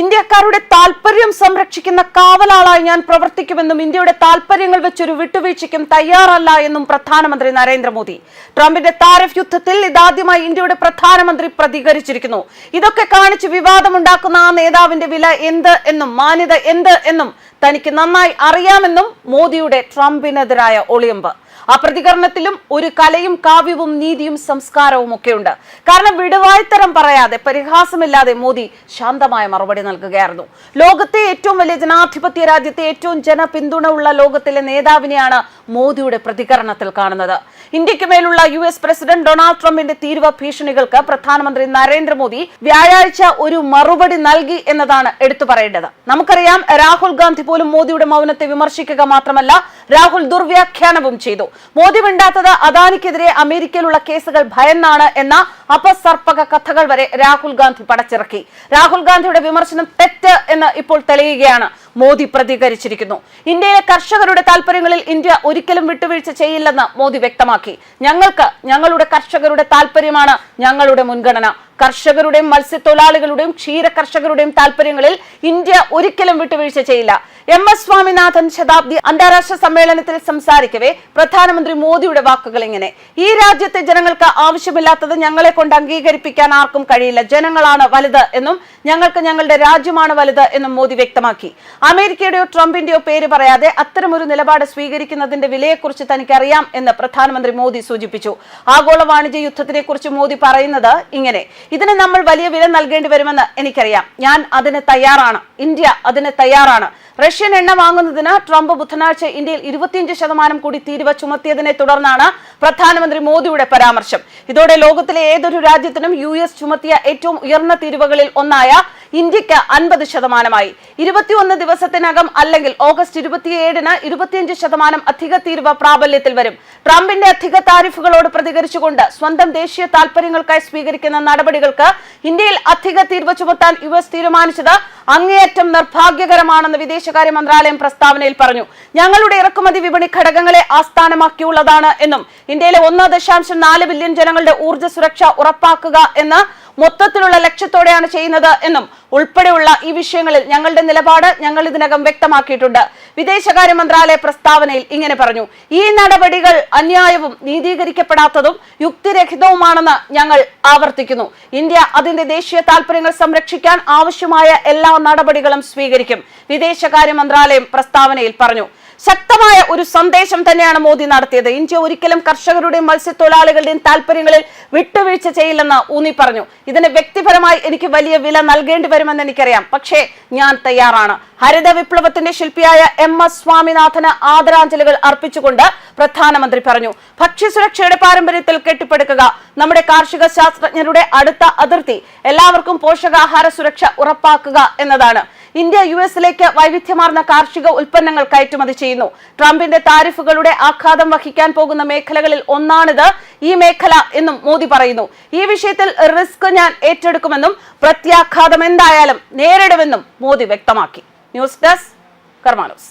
ഇന്ത്യക്കാരുടെ താല്പര്യം സംരക്ഷിക്കുന്ന കാവലാളായി ഞാൻ പ്രവർത്തിക്കുമെന്നും ഇന്ത്യയുടെ താല്പര്യങ്ങൾ വെച്ചൊരു വിട്ടുവീഴ്ചയ്ക്കും തയ്യാറല്ല എന്നും പ്രധാനമന്ത്രി നരേന്ദ്രമോദി. ട്രംപിന്റെ താരഫ് യുദ്ധത്തിൽ ഇതാദ്യമായി ഇന്ത്യയുടെ പ്രധാനമന്ത്രി പ്രതികരിച്ചിരിക്കുന്നു. ഇതൊക്കെ കാണിച്ച് വിവാദമുണ്ടാക്കുന്ന ആ നേതാവിന്റെ വില എന്ത് എന്നും മാന്യത എന്ത് എന്നും തനിക്ക് നന്നായി അറിയാമെന്നും മോദിയുടെ ട്രംപിനെതിരായ ഒളിയമ്പ്. ആ പ്രതികരണത്തിലും ഒരു കലയും കാവ്യവും നീതിയും സംസ്കാരവും ഒക്കെയുണ്ട് കാരണം വിടുവായ്ത്തരം പറയാതെ പരിഹാസമില്ലാതെ മോദി ശാന്തമായ മറുപടി നൽകുകയായിരുന്നു ലോകത്തെ ഏറ്റവും വലിയ ജനാധിപത്യ രാജ്യത്തെ ഏറ്റവും ജനപിന്തുണ ഉള്ള ലോകത്തിലെ നേതാവിനെയാണ് മോദിയുടെ പ്രതികരണത്തിൽ കാണുന്നത്. ഇന്ത്യയ്ക്ക് മേലുള്ള യു എസ് പ്രസിഡന്റ് ഡൊണാൾഡ് ട്രംപിന്റെ തീരുവ ഭീഷണികൾക്ക് പ്രധാനമന്ത്രി നരേന്ദ്രമോദി വ്യാഴാഴ്ച ഒരു മറുപടി നൽകി എന്നതാണ് എടുത്തു പറയേണ്ടത്. നമുക്കറിയാം രാഹുൽ ഗാന്ധി പോലും മോദിയുടെ മൗനത്തെ വിമർശിക്കുക മാത്രമല്ല രാഹുൽ ദുർവ്യാഖ്യാനവും ചെയ്തു. മോദി മിണ്ടാത്തത് അദാനിക്കെതിരെ അമേരിക്കയിലുള്ള കേസുകൾ ഭയന്നാണ് എന്ന അപസർപ്പക കഥകൾ വരെ രാഹുൽ ഗാന്ധി പടച്ചിറക്കി. രാഹുൽ ഗാന്ധിയുടെ വിമർശനം തെറ്റ് എന്ന് ഇപ്പോൾ തെളിയുകയാണ്. മോദി പ്രതികരിച്ചിരിക്കുന്നു. ഇന്ത്യയിലെ കർഷകരുടെ താല്പര്യങ്ങളിൽ ഇന്ത്യ ഒരിക്കലും വിട്ടുവീഴ്ച ചെയ്യില്ലെന്ന് മോദി വ്യക്തമാക്കി. ഞങ്ങൾക്ക് ഞങ്ങളുടെ കർഷകരുടെ താല്പര്യമാണ് ഞങ്ങളുടെ മുൻഗണന. കർഷകരുടെയും മത്സ്യത്തൊഴിലാളികളുടെയും ക്ഷീര കർഷകരുടെയും താല്പര്യങ്ങളിൽ ഇന്ത്യ ഒരിക്കലും വിട്ടുവീഴ്ച ചെയ്യില്ല. എം എസ് സ്വാമിനാഥൻ ശതാബ്ദി അന്താരാഷ്ട്ര സമ്മേളനത്തിൽ സംസാരിക്കവേ പ്രധാനമന്ത്രി മോദിയുടെ വാക്കുകൾ ഇങ്ങനെ ഈ രാജ്യത്തെ ജനങ്ങൾക്ക് ആവശ്യമില്ലാത്തത് ഞങ്ങളെ കൊണ്ട് അംഗീകരിപ്പിക്കാൻ ആർക്കും കഴിയില്ല. ജനങ്ങളാണ് വലുത് എന്നും ഞങ്ങൾക്ക് ഞങ്ങളുടെ രാജ്യമാണ് വലുത് എന്നും മോദി വ്യക്തമാക്കി. അമേരിക്കയുടെയോ ട്രംപിന്റെയോ പേര് പറയാതെ അത്തരമൊരു നിലപാട് സ്വീകരിക്കുന്നതിന്റെ വിലയെക്കുറിച്ച് തനിക്കറിയാം എന്ന് പ്രധാനമന്ത്രി മോദി സൂചിപ്പിച്ചു. ആഗോള വാണിജ്യ യുദ്ധത്തിനെ കുറിച്ച് മോദി പറയുന്നത് ഇങ്ങനെ. ഇതിന് നമ്മൾ വലിയ വില നൽകേണ്ടി വരുമെന്ന് എനിക്കറിയാം. ഞാൻ അതിന് തയ്യാറാണ്. ഇന്ത്യ അതിന് തയ്യാറാണ്. റഷ്യൻ എണ്ണ വാങ്ങുന്നതിന് ട്രംപ് ബുധനാഴ്ച ഇന്ത്യയിൽ ഇരുപത്തിയഞ്ച് ശതമാനം കൂടി തീരുവ ചുമത്തിയതിനെ തുടർന്നാണ് പ്രധാനമന്ത്രി മോദിയുടെ പരാമർശം. ഇതോടെ ലോകത്തിലെ ഏതൊരു രാജ്യത്തിനും യു ചുമത്തിയ ഏറ്റവും ഉയർന്ന തീരുവകളിൽ ഒന്നായ ഇന്ത്യയ്ക്ക് അൻപത് ശതമാനമായി. ഇരുപത്തിയൊന്ന് ദിവസത്തിനകം അല്ലെങ്കിൽ ഓഗസ്റ്റ് ഇരുപത്തിയേഴിന് ഇരുപത്തിയഞ്ച് ശതമാനം അധിക തീരുവ പ്രാബല്യത്തിൽ വരും. ട്രംപിന്റെ അധിക താരിഫുകളോട് പ്രതികരിച്ചുകൊണ്ട് സ്വന്തം ദേശീയ താൽപര്യങ്ങൾക്കായി സ്വീകരിക്കുന്ന നടപടികൾക്ക് ഇന്ത്യയിൽ അധിക തീരുവ ചുമത്താൻ യു എസ് തീരുമാനിച്ചത് അങ്ങേയറ്റം നിർഭാഗ്യകരമാണെന്ന് വിദേശകാര്യ മന്ത്രാലയം പ്രസ്താവനയിൽ പറഞ്ഞു. ഞങ്ങളുടെ ഇറക്കുമതി വിപണി ഘടകങ്ങളെ ആസ്ഥാനമാക്കിയുള്ളതാണ് എന്നും ഇന്ത്യയിലെ ഒന്ന് ദശാംശം നാല് ബില്യൺ ജനങ്ങളുടെ ഊർജ സുരക്ഷ ഉറപ്പാക്കുക എന്ന മൊത്തത്തിലുള്ള ലക്ഷ്യത്തോടെയാണ് ചെയ്യുന്നത് എന്നും ഉൾപ്പെടെയുള്ള ഈ വിഷയങ്ങളിൽ ഞങ്ങളുടെ നിലപാട് ഞങ്ങൾ ഇതിനകം വ്യക്തമാക്കിയിട്ടുണ്ട്. വിദേശകാര്യ മന്ത്രാലയ പ്രസ്താവനയിൽ ഇങ്ങനെ പറഞ്ഞു. ഈ നടപടികൾ അന്യായവും നീതീകരിക്കപ്പെടാത്തതും യുക്തിരഹിതവുമാണെന്ന് ഞങ്ങൾ ആവർത്തിക്കുന്നു. ഇന്ത്യ അതിന്റെ ദേശീയ താൽപര്യങ്ങൾ സംരക്ഷിക്കാൻ ആവശ്യമായ എല്ലാ നടപടികളും സ്വീകരിക്കും വിദേശകാര്യ മന്ത്രാലയം പ്രസ്താവനയിൽ പറഞ്ഞു. ശക്തമായ ഒരു സന്ദേശം തന്നെയാണ് മോദി നടത്തിയത്. ഇന്ത്യ ഒരിക്കലും കർഷകരുടെയും മത്സ്യത്തൊഴിലാളികളുടെയും താല്പര്യങ്ങളിൽ വിട്ടുവീഴ്ച ചെയ്യില്ലെന്ന് ഊന്നി പറഞ്ഞു. ഇതിന് വ്യക്തിപരമായി എനിക്ക് വലിയ വില നൽകേണ്ടി വരുമെന്ന് എനിക്കറിയാം. പക്ഷേ ഞാൻ തയ്യാറാണ്. ഹരിത വിപ്ലവത്തിന്റെ ശില്പിയായ എം എസ് സ്വാമിനാഥന് ആദരാഞ്ജലികൾ അർപ്പിച്ചുകൊണ്ട് പ്രധാനമന്ത്രി പറഞ്ഞു. ഭക്ഷ്യസുരക്ഷയുടെ പാരമ്പര്യത്തിൽ കെട്ടിപ്പടുക്കുക നമ്മുടെ കാർഷിക ശാസ്ത്രജ്ഞരുടെ അടുത്ത അതിർത്തി എല്ലാവർക്കും പോഷകാഹാര സുരക്ഷ ഉറപ്പാക്കുക എന്നതാണ്. ഇന്ത്യ യു എസിലേക്ക് വൈവിധ്യമാർന്ന കാർഷിക ഉൽപ്പന്നങ്ങൾ കയറ്റുമതി ചെയ്യുന്നു. ട്രംപിന്റെ താരിഫുകളുടെ ആഘാതം വഹിക്കാൻ പോകുന്ന മേഖലകളിൽ ഒന്നാണിത്. ഈ മേഖല എന്നും മോദി പറയുന്നു. ഈ വിഷയത്തിൽ റിസ്ക് ഞാൻ ഏറ്റെടുക്കുമെന്നും പ്രത്യാഘാതം എന്തായാലും നേരിടുമെന്നും മോദി വ്യക്തമാക്കി. News desk കർമാനോസ്.